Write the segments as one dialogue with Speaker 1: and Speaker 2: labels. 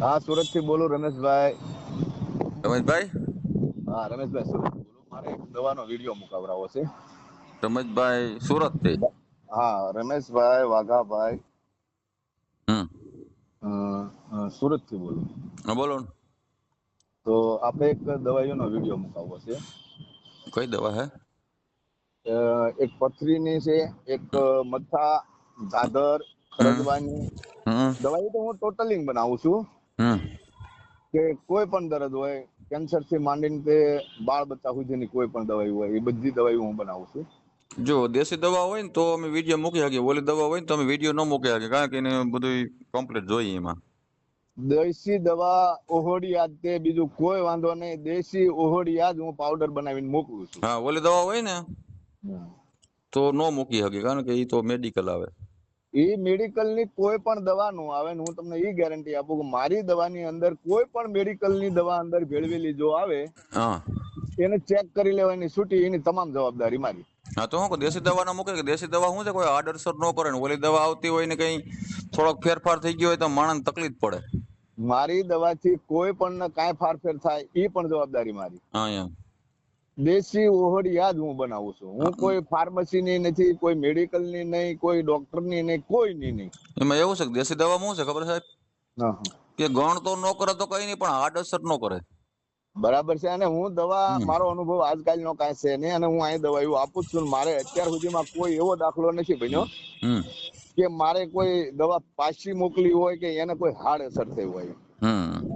Speaker 1: હા સુરતથી બોલું રમેશભાઈ.
Speaker 2: રમેશભાઈ?
Speaker 1: હા રમેશભાઈ સુરત બોલું. મારે એક દવાનો વીડિયો મુકાવરાવો છે.
Speaker 2: રમેશભાઈ સુરતથી
Speaker 1: હા રમેશભાઈ વાઘાભાઈ.
Speaker 2: હમ.
Speaker 1: સુરતથી બોલું.
Speaker 2: હા, બોલો.
Speaker 1: તો આપણે એક દવાઈઓનો વીડિયો મુકાવવો છે.
Speaker 2: કઈ દવા હે?
Speaker 1: એક પથરીની છે એક મથા દાદર ખરજવાની દવાઈ તો હું ટોટલિંગ બનાવું છું. કે કોઈ પણ દર્દ હોય કેન્સરથી માંડીને તે બાળ બચ્ચા સુધીની કોઈ પણ દવાઈ હોય એ બધી દવાઈ હું બનાવું છું.
Speaker 2: જો દેશી દવા હોય ને તો અમે વીડિયો મૂકી શકીએ. ઓલી દવા હોય ને તો અમે વીડિયો ન મૂકી શકીએ. કારણ કે એને બધું કમ્પ્લીટ જોઈએ એમાં.
Speaker 1: દેશી દવા ઓહોડિયા તે બીજું કોઈ વાંધો નહીં. દેશી ઓહોડિયા જ હું પાવડર બનાવીને મોકલું છું.
Speaker 2: હા ઓલી દવા હોય ને તો ન મૂકી શકીએ. કારણ કે એ તો મેડિકલ આવે.
Speaker 1: એ મેડિકલની કોઈ પણ દવા નું આવે ને હું તમને એ ગેરંટી આપું કે મારી દવાની અંદર કોઈ પણ મેડિકલની દવા અંદર ભેળવેલી જો આવે એને ચેક કરી લેવાની છૂટી એની તમામ જવાબદારી મારી.
Speaker 2: હા તો હું દેશી દવા ના મૂકે કે દેશી દવા શું છે? કોઈ આડઅસર ન કરે ને ઓલી દવા આવતી હોય ને કઈ થોડોક ફેરફાર થઈ ગયો હોય તો માણસ તકલીફ પડે.
Speaker 1: મારી દવાથી કોઈ પણ ને કાંઈ ફારફેર થાય એ પણ જવાબદારી મારી.
Speaker 2: હા એમ.
Speaker 1: દેશી ઓહડિયા જ હું બનાવું છું. હું કોઈ ફાર્મસી ની નથી કોઈ મેડિકલની નહીં કોઈ ડોક્ટરની નહીં કોઈ ની નહીં.
Speaker 2: એમાં એવું છે કે દેશી દવા શું છે ખબર સાહેબ. કે ગણ તો ન કરે તો કઈ નહીં પણ આડઅસર ન કરે.
Speaker 1: બરાબર છે અને હું દવા મારો અનુભવ આજકાલ નો કાંઈ છે નહીં અને હું અહીં દવાઈઓ આપું છું મારે અત્યાર સુધીમાં કોઈ એવો દાખલો નથી બન્યો કે મારે કોઈ દવા પાછી મોકલી હોય કે એને કોઈ હાર્ડ અસર થઈ હોય.
Speaker 2: હમ.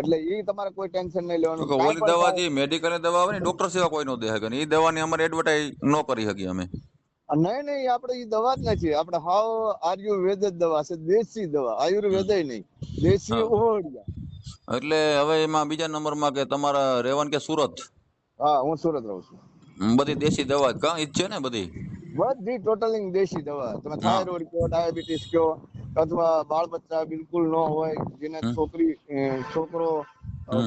Speaker 1: એટલે એ તમારે કોઈ ટેન્શન નહીં લેવાનું.
Speaker 2: ઓલી દવા જે મેડિકલ દવા આવે ને ડોક્ટર સેવા કોઈ નો દે હકે એ દવાની અમારે એડવર્ટાઇઝ ન કરી શકીએ અમે.
Speaker 1: નહીં નહીં આપણે એ દવા જ નથી. આપણે હાવ આયુર્વેદ જ દવા છે દેશી દવા. આયુર્વેદ નહીં. દેશી
Speaker 2: હા. એટલે હવે એમાં બીજા નંબરમાં કે તમારા રહેવાનું કે સુરત?
Speaker 1: હા હું સુરત રહું છું.
Speaker 2: બધી દેશી દવા કા ઈ છે ને બધી?
Speaker 1: બધી ટોટલિંગ દેશી દવા. તમે થાઇરોઇડ કયો ડાયાબિટીસ કયો અથવા બાળ બચ્ચા બિલકુલ ન હોય જેને છોકરી છોકરો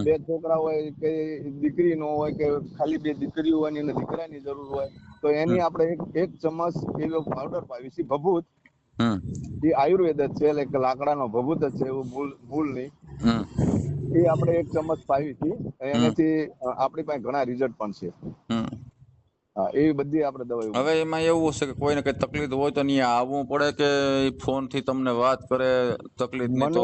Speaker 1: બે છોકરા હોય કે દીકરી ન હોય કે ખાલી બે દીકરી હોય ને દીકરાની જરૂર હોય તો એની આપણે એક એક ચમચ એવો પાવડર પાવી છે ભભૂત. એ આયુર્વેદ જ છે એટલે લાકડાનો ભભૂત જ છે એવું ભૂલ ભૂલ નહીં. એ આપણે એક ચમચ પાવી હતી એનાથી આપણી પાસે ઘણા રિઝલ્ટ પણ છે. એવી બધી આપણે દવાઓ
Speaker 2: હવે એમાં એવું છે કે કોઈને કઈ તકલીફ હોય તો અહીંયા આવવું પડે કે ફોનથી તમને વાત કરે તકલીફની તો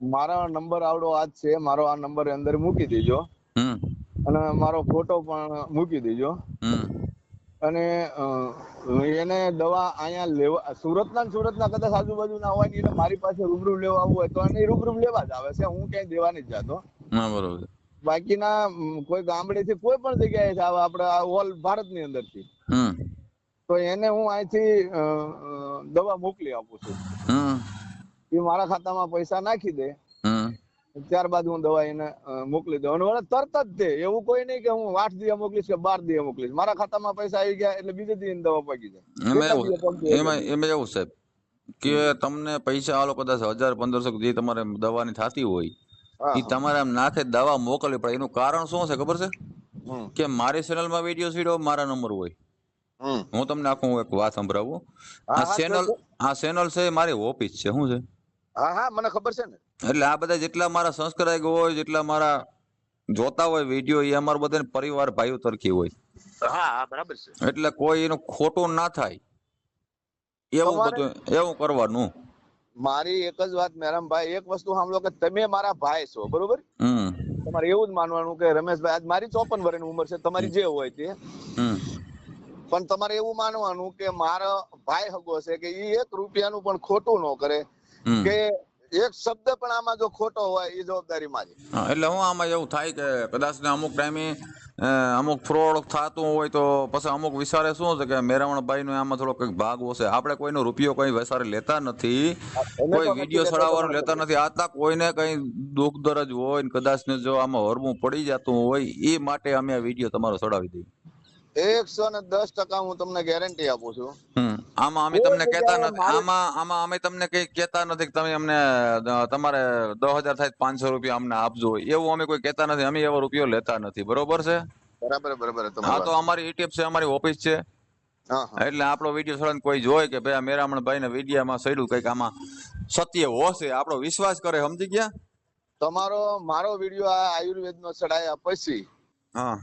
Speaker 1: મારા નંબર આવડો આજ છે મારો આ નંબર અંદર મૂકી દેજો. અને મારો ફોટો પણ મૂકી દેજો. અને એને દવા અહીંયા લેવા સુરતના સુરત સુરતના કદાચ આજુબાજુના હોય ને એટલે મારી પાસે રૂબરૂ લેવા આવવું હોય તો એને રૂબરૂ લેવા જ આવે છે હું ક્યાંય દેવા નથી જતો.
Speaker 2: હા બરોબર.
Speaker 1: બાકીના કોઈ કોઈ ગામડેથી કોઈ પણ જગ્યાએથી આવે આપણે આ ઓલ ભારતની અંદરથી તો એને હું અહીંથી દવા મોકલી આપું છું. એ મારા ખાતામાં પૈસા નાખી દે. ત્યારબાદ હું દવા એને મોકલી દઉં. અને તરત જ તે એવું કોઈ નહીં કે હું આઠ દિવસ મોકલીશ કે બાર દિવસ મોકલીશ. મારા ખાતામાં પૈસા આવી ગયા એટલે બીજે દિવસ દવા પગી જાય.
Speaker 2: એમાં એવું એમાં એમાં એવું સાહેબ કે તમને પૈસા આલો કદાચ હજાર પંદરસો જે તમારે દવાની થતી હોય એ તમારે આમ નાખે દવા મોકલવી પડે. એનું કારણ શું છે ખબર છે? કે મારી ચેનલમાં વીડિયો સીડો મારા નંબર હોય. હું તમને આખું એક વાત સંભળાવું. આ ચેનલ આ ચેનલ છે મારી ઓફિસ છે. શું છે?
Speaker 1: હા હા મને ખબર છે ને.
Speaker 2: એટલે આ બધા જેટલા મારા સંસ્કરાય હોય જેટલા મારા જોતા હોય વીડિયો એ અમારા બધા પરિવાર ભાઈઓ તરખી હોય.
Speaker 1: હા હા બરાબર છે.
Speaker 2: એટલે કોઈ એનું ખોટું ના થાય. એવું બધું એવું કરવાનું.
Speaker 1: મારી એક જ વાત મેરામભાઈ એક વસ્તુ સાંભળો કે તમે મારા ભાઈ છો બરોબર? તમારે એવું જ માનવાનું કે રમેશભાઈ આજ મારી ચોપન વર્ષની ઉંમર છે તમારી જે હોય તે. પણ તમારે એવું માનવાનું કે મારો ભાઈ હગો છે કે એ એક રૂપિયાનું પણ ખોટું ન કરે. કે એક શબ્દ પણ આમાં જો ખોટો હોય એ જવાબદારી મારી.
Speaker 2: એટલે હું આમાં એવું થાય કે કદાચ અમુક ટાઈમે અમુક ફ્રોડ થતું હોય તો પછી અમુક વિચારે શું છે કે મેરામણભાઈ નો આમાં થોડો કંઈક ભાગ હશે આપણે કોઈનો રૂપિયો કઈ વસારે લેતા નથી. કોઈ વીડિયો ચડાવવાનો લેતા નથી. આતા કોઈને કઈ દુઃખ દરજ હોય ને કદાચ ને જો આમાં હરવું પડી જતું હોય એ માટે અમે આ વીડિયો તમારો ચડાવી દઈએ.
Speaker 1: એકસો ને દસ ટકા હું તમને ગેરંટી આપું છું.
Speaker 2: આમાં અમે તમને કહેતા નથી આમાં આમાં અમે તમને કઈ કહેતા નથી કે તમે અમને તમારે દસ હજાર થાય પાંચસો રૂપિયા અમને આપજો એવું અમે કોઈ કહેતા નથી. અમે એવો રૂપિયો લેતા નથી. બરોબર છે?
Speaker 1: બરાબર બરાબર.
Speaker 2: હા તો અમારી એટીએફ છે અમારી ઓફિસ છે. એટલે આપણો વીડિયો સળંગ કોઈ જોય કે ભાઈ મેરામણ ભાઈ ને વિડીયામાં સડ્યું કંઈક આમાં સત્ય હોશે આપણો વિશ્વાસ કરે સમજી ગયા?
Speaker 1: તમારો મારો વીડિયો આ આયુર્વેદ નો ચડાયા પછી
Speaker 2: હા.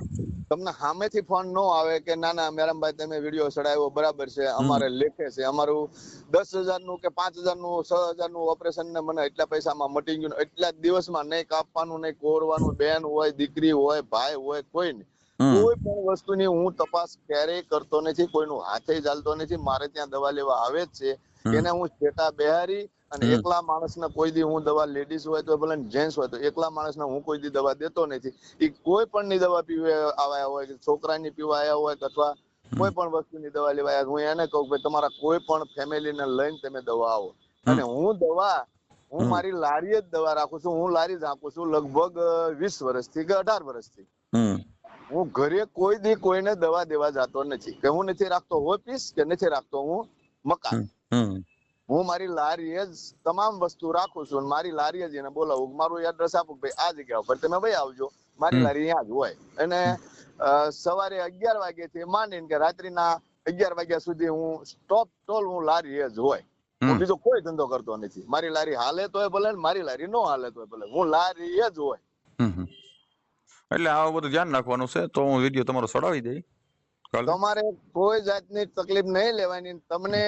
Speaker 1: તમને સામેથી ફોન ન આવે કે ના ના મેરામભાઈ તમે વીડિયો ચડાવ્યો બરાબર છે અમારે લેખે છે અમારું દસ હજારનું કે પાંચ હજારનું છ હજારનું ઓપરેશન ને મને એટલા પૈસામાં મટી ગયું એટલા દિવસમાં નહીં કાપવાનું નહીં કોરવાનું બેન હોય દીકરી હોય ભાઈ હોય કોઈ નહીં. કોઈ પણ વસ્તુની હું તપાસ ક્યારેય કરતો નથી કોઈનું હાથે ચાલતો નથી મારે ત્યાં દવા લેવા આવે જ છે. એને હું છેટા બેહારી અને. એકલા માણસને કોઈ દી હું દવા લેડીઝ હોય તો ભલે જેન્ટ્સ હોય તો એકલા માણસને હું કોઈ દી દવા દેતો નથી. એ કોઈ પણ ની દવા પીવા આવ્યા હોય કે છોકરાની પીવા આવ્યા હોય અથવા કોઈ પણ વસ્તુની દવા લેવા હું એને કહું કે તમારા કોઈ પણ ફેમિલીને લઈને તમે દવા આવો. અને હું દવા હું મારી લારી જ દવા રાખું છું. હું લારી જ આપું છું લગભગ વીસ વર્ષથી કે અઢાર વર્ષથી હું ઘરે કોઈ દી કોઈને દવા દેવા જતો નથી. કે હું નથી રાખતો ઓફિસ કે નથી રાખતો હું મકાન. હું મારી લારી જ તમામ વસ્તુ રાખું છું મારી લારી જ એને બોલાવું મારું એડ્રેસ આપું ભાઈ આ જગ્યા ઉપર તમે ભાઈ આવજો. મારી લારી અહીંયા જ હોય. અને સવારે અગિયાર વાગ્યાથી માંડીને કે રાત્રિના અગિયાર વાગ્યા સુધી હું સ્ટોપ ટોલ હું લારી જ હોય. હું બીજો કોઈ ધંધો કરતો નથી. મારી લારી હાલે તોય ભલે મારી લારી નો હાલે તોય ભલે. હું લારી જ હોય.
Speaker 2: એટલે આ બધું ધ્યાન રાખવાનું છે. તો હું વીડિયો તમારો ચડાવી દઈ
Speaker 1: તમારે કોઈ જાતની તકલીફ નહીં લેવાની. તમને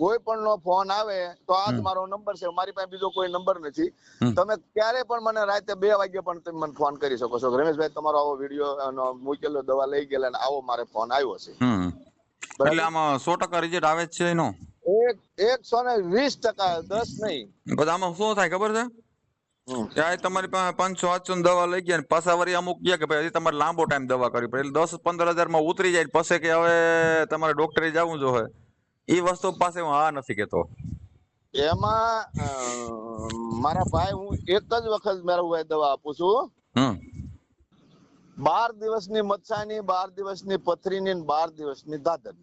Speaker 1: કોઈ પણ નો ફોન આવે તો આ જ મારો નંબર છે. મારી પાસે બીજો કોઈ નંબર નથી. તમે ક્યારે પણ મને રાતે બે વાગે પણ તમે મને ફોન કરી શકો છો. રમેશભાઈ તમારો આવો વીડિયો મૂકેલો દવા લઈ ગયેલા અને આવો મારે ફોન આવ્યો છે.
Speaker 2: એટલે આમાં સો ટકા રિઝલ્ટ આવે છે એનો?
Speaker 1: એક એકસો ને વીસ ટકા દસ નહીં.
Speaker 2: બધામાં આમાં શું થાય ખબર છે? આ તમારી પાસે પાંચસો આઠસો દવા લઈ ગયા પાછા વળી અમુક ગયા કે ભાઈ તમારે લાંબો ટાઈમ દવા કરવી પડે. એટલે દસ પંદર હજારમાં ઉતરી જાય પછી કે હવે તમારે ડોક્ટરે જવું જોઈએ એ વસ્તુ પાસે હું હા નથી કેતો.
Speaker 1: એમાં મારા ભાઈ હું એક જ વખત મારા ભાઈ દવા આપું છું. બાર દિવસની મચ્છાની બાર દિવસની પથરીની બાર દિવસની દાદર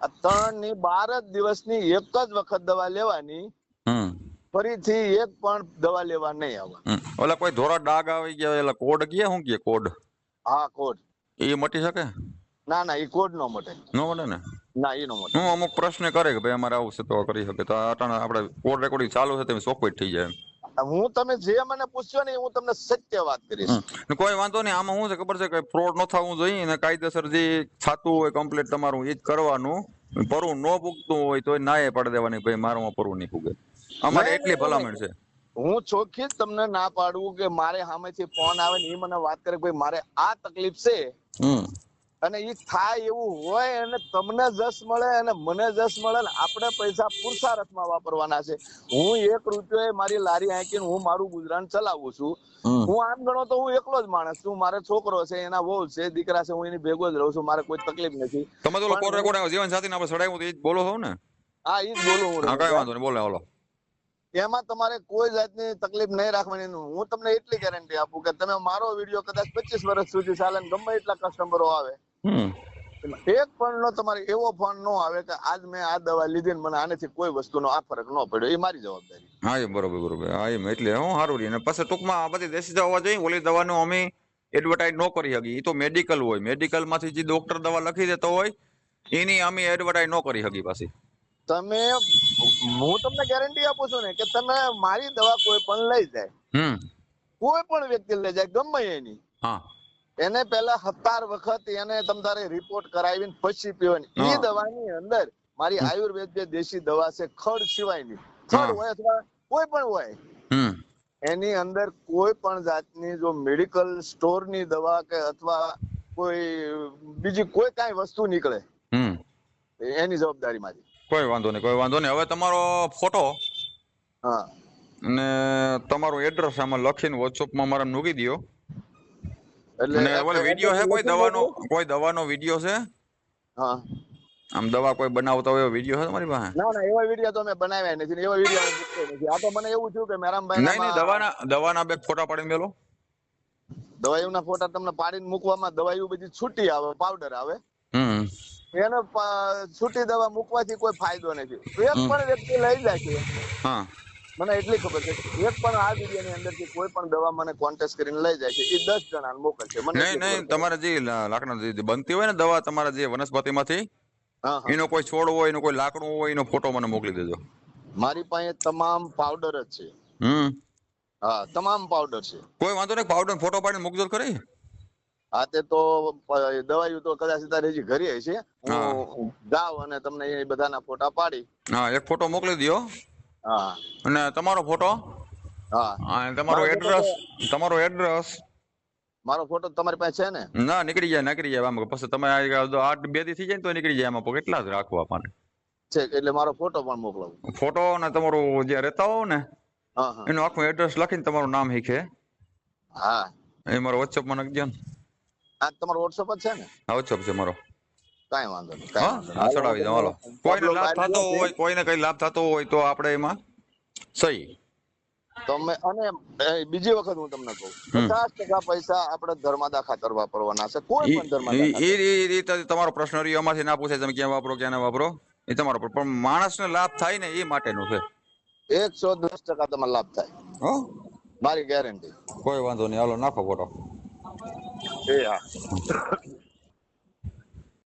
Speaker 1: આ ત્રણની બાર જ દિવસની એક જ વખત દવા લેવાની. ફરીથી એક પણ દવા લેવા નહીં
Speaker 2: આવે. ઓલા કોઈ ધોરા ડાગ આવી ગયા એટલે કોડ કે શું કે કોડ?
Speaker 1: હા કોડ.
Speaker 2: એ મટી શકે?
Speaker 1: ના ના એ કોડ નો મટે.
Speaker 2: નો મટે ને?
Speaker 1: ના એ નો મટે.
Speaker 2: હું અમુક પ્રશ્ન કરે કે ભાઈ અમારે આવું છે તો કરી શકે. તો અટાણે આપણે કોડ રેકોર્ડિંગ ચાલુ છે તેમ સોફ્ટવેર થઈ જાય
Speaker 1: હું તમે જે મને પૂછ્યો ને હું તમને સત્ય વાત કરીશ.
Speaker 2: કોઈ વાંધો નહીં આમાં શું છે ખબર છે કે ફ્રોડ ન થવું જોઈએ ને કાયદેસર જે થતું હોય કમ્પ્લીટ તમારું એ જ કરવાનું. પરવું ન પૂગતું હોય તો ના એ પાડી દેવાની ભાઈ મારું પરવું નહીં પૂગે અમારે એટલી ભલામણ છે.
Speaker 1: હું ચોખ્ખી જ તમને ના પાડું કે મારે સામેથી ફોન આવે ને એ મને વાત કરે ભાઈ મારે આ તકલીફ છે. અને એ થાય એવું હોય અને તમને જસ મળે અને મને જસ મળે ને આપણે પૈસા પુરુષાર્થમાં વાપરવાના છે. હું એક રૂપિયો મારી લારી હાંકીને હું મારું ગુજરાન ચલાવું છું. હું આમ ગણો તો હું એકલો જ માણસ છું. મારે છોકરો છે એના વહુ છે દીકરા છે હું એની ભેગો જ રહું છું. મારે કોઈ તકલીફ નથી.
Speaker 2: તમે તો
Speaker 1: પણ
Speaker 2: કોડ રેકોર્ડ જીવન સાથીને આપણે સડાવ્યું તો એ જ બોલો છો ને?
Speaker 1: હા એ જ બોલું હું
Speaker 2: કઈ વાંધો નહીં બોલે બોલો
Speaker 1: એમાં તમારે કોઈ જાતની તકલીફ નહીં રાખવાની. હું તમને એટલી ગેરંટી આપું કે તમે મારો વીડિયો કદાચ પચીસ વર્ષ સુધી ચાલે ગમે એટલા કસ્ટમરો આવે. એક પણ નો તમારે એવો ફોન નો આવે કે આજ મેં આ દવા લીધી ને મને આનેથી કોઈ વસ્તુનો આ ફરક ન પડ્યો. એ મારી જવાબદારી.
Speaker 2: હા એ બરોબર બરોબર. હા એમ એટલે હું સારું રહી. પછી ટૂંકમાં આ બધી દેશી દવા જોઈએ ઓલી દવાનો અમે એડવર્ટાઇઝ ન કરી શકીએ. એ તો મેડિકલ હોય. મેડિકલમાંથી જે ડોક્ટર દવા લખી દેતો હોય એની અમે એડવર્ટાઇઝ ન કરી શકીએ પાછી.
Speaker 1: તમે હું તમને ગેરંટી આપું છું ને કે તમે મારી દવા કોઈ પણ લઈ જાય. કોઈ પણ વ્યક્તિ લઈ જાય ગમે એની. એને પેલા સત્તાર વખત એને તમારે રિપોર્ટ કરાવીને પછી પીવાની. એ દવાની અંદર મારી આયુર્વેદ જે દેશી દવા છે ખડ સિવાયની. ખડ હોય અથવા કોઈ પણ હોય. એની અંદર કોઈ પણ જાતની જો મેડિકલ સ્ટોરની દવા કે અથવા કોઈ બીજી કોઈ કાંઈ વસ્તુ નીકળે એની જવાબદારી મારી
Speaker 2: કોઈ વાંધો નહીં કોઈ વાંધો નહીં. હવે તમારો ફોટો
Speaker 1: હા.
Speaker 2: અને તમારું એડ્રેસ આમાં લખીને વોટ્સઅપમાં મારા મૂકી દો
Speaker 1: એટલે
Speaker 2: ઓલો વીડિયો છે કોઈ દવાનો કોઈ દવાનો વીડિયો છે?
Speaker 1: હા.
Speaker 2: આમ દવા કોઈ બનાવતા હોય એવો વીડિયો છે તમારી પાસે?
Speaker 1: ના ના એવા વીડિયો તો મેં બનાવ્યા નથી એવા વીડિયો નથી. આ તો મને એવું થયું કે મેરામભાઈ
Speaker 2: નહીં નહીં દવાના દવાના બે ફોટા પાડીને મેલો.
Speaker 1: દવાઈઓના ફોટા તમને પાડીને મૂકવામાં દવાઈઓ બધી છૂટી આવે પાવડર આવે. એને છૂટી દવા મૂકવાથી કોઈ ફાયદો નથી. એક પણ વ્યક્તિ લઈ જાય છે
Speaker 2: હા.
Speaker 1: મને એટલી ખબર છે. એક પણ આ વિડીયોની અંદરથી કોઈ પણ દવા મને કોન્ટેક્ટ કરીને લઈ જાય છે. એ દસ જણા મોકલશે. મને
Speaker 2: નહીં નહીં
Speaker 1: છે.
Speaker 2: તમારે જે લાકડા જે બનતી હોય ને દવા તમારા જે વનસ્પતિમાંથી
Speaker 1: માંથી હા.
Speaker 2: એનો કોઈ છોડ હોય એનો કોઈ લાકડું હોય એનો ફોટો મને મોકલી દેજો.
Speaker 1: મારી પાસે તમામ પાવડર જ છે.
Speaker 2: હમ.
Speaker 1: હા તમામ પાવડર છે.
Speaker 2: કોઈ વાંધો નહીં પાવડર ફોટો પાડીને મૂકજો તો ખરી.
Speaker 1: હા તે તો દવાઈઓ તો કદાચ તારે હજી ઘરે છે
Speaker 2: હું
Speaker 1: જાઉં અને તમને એ બધાના ફોટા પાડી.
Speaker 2: હા એક ફોટો મોકલી દો
Speaker 1: હા.
Speaker 2: અને તમારો ફોટો?
Speaker 1: હા.
Speaker 2: અને તમારો એડ્રેસ? તમારો એડ્રેસ?
Speaker 1: મારો ફોટો તમારી પાસે છે ને?
Speaker 2: ના નીકળી જાય નીકળી જાય આમાં. પછી તમે આઠ બે દી થઈ જાય તો નીકળી જાય આમાં. કેટલા જ રાખવા આપણને
Speaker 1: છે એટલે મારો ફોટો પણ મોકલાવો.
Speaker 2: ફોટો અને તમારું જે રહેતા ને
Speaker 1: હા હા.
Speaker 2: એનું આખું એડ્રેસ લખીને તમારું નામ શીખે.
Speaker 1: હા.
Speaker 2: એ મારો વોટ્સઅપમાં નાખજો ને.
Speaker 1: આ તમારો વોટ્સઅપ જ છે ને?
Speaker 2: હા વોટ્સઅપ છે મારો.
Speaker 1: કાંઈ વાંધો નહીં કાંઈ
Speaker 2: હા. ચડાવી દઉં હાલો. કોઈને લાભ થતો હોય કોઈને કઈ લાભ થતો હોય તો આપણે એમાં સહી.
Speaker 1: તમે અને બીજી વખત હું તમને કહું પચાસ ટકા પૈસા આપણે ધર્માદા ખાતર વાપરવાના છે કોઈ પણ ધર્માદા
Speaker 2: ઈ રીતે તમારો પ્રશ્ન રહ્યો એમાંથી ના પૂછે તમે ક્યાં વાપરો ક્યાં ના વાપરો એ તમારો પણ પણ માણસને લાભ થાય ને એ માટેનું છે.
Speaker 1: એકસો દસ ટકા તમારે લાભ થાય.
Speaker 2: હો?
Speaker 1: મારી ગેરંટી
Speaker 2: કોઈ વાંધો નહીં હાલો નાખો ફોટો.
Speaker 1: એ હા